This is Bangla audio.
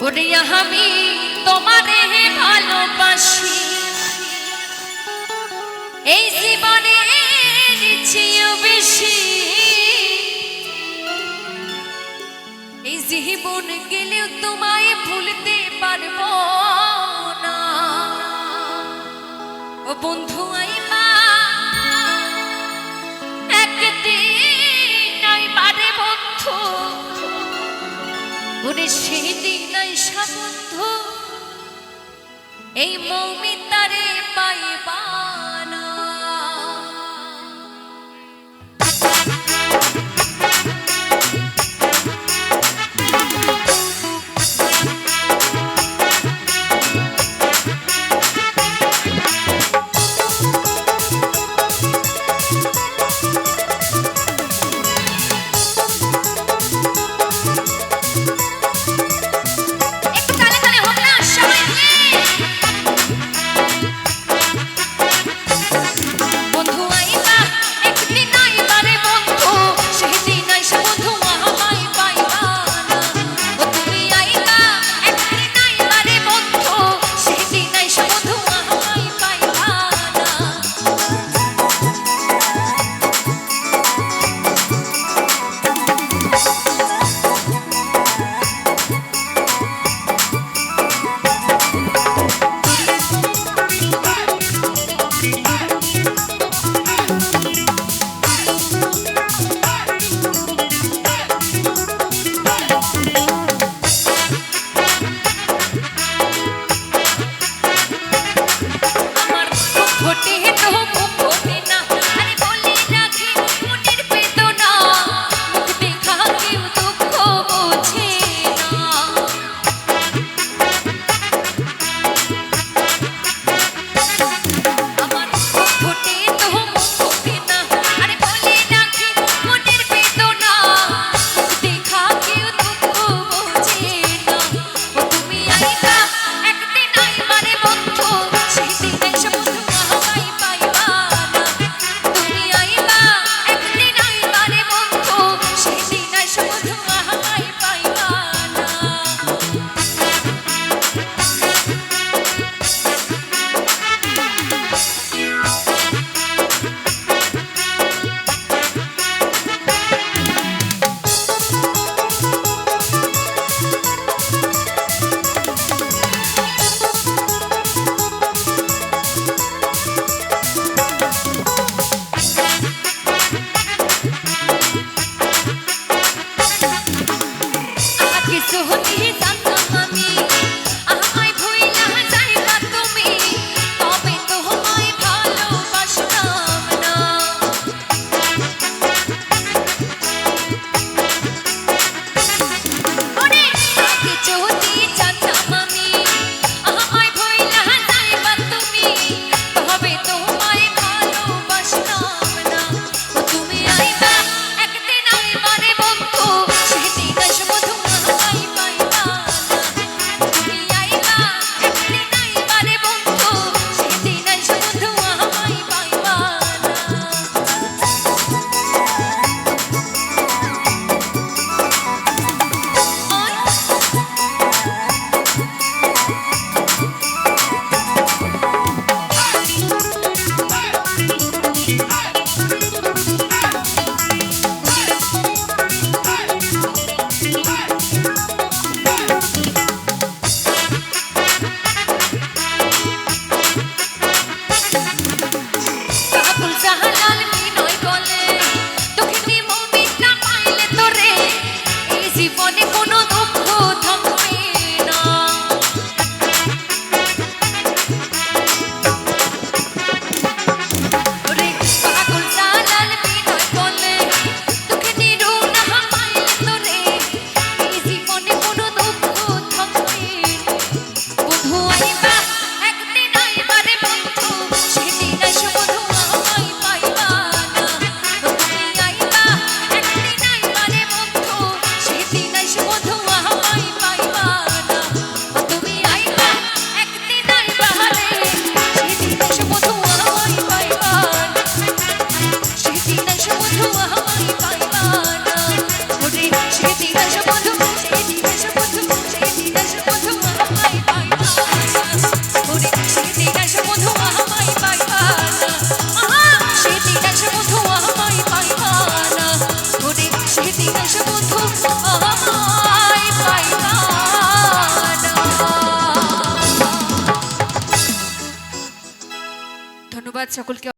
ওরে ভালোবাসি। এই জীবনে বেশি। এই জীবন গেলেও তোমায় ভুলতে পারব না। ও বন্ধু, আই ওরে সেদিন বন্ধু এই মৌমিতারে পাইবানা ধন্যবাদ সকলকে।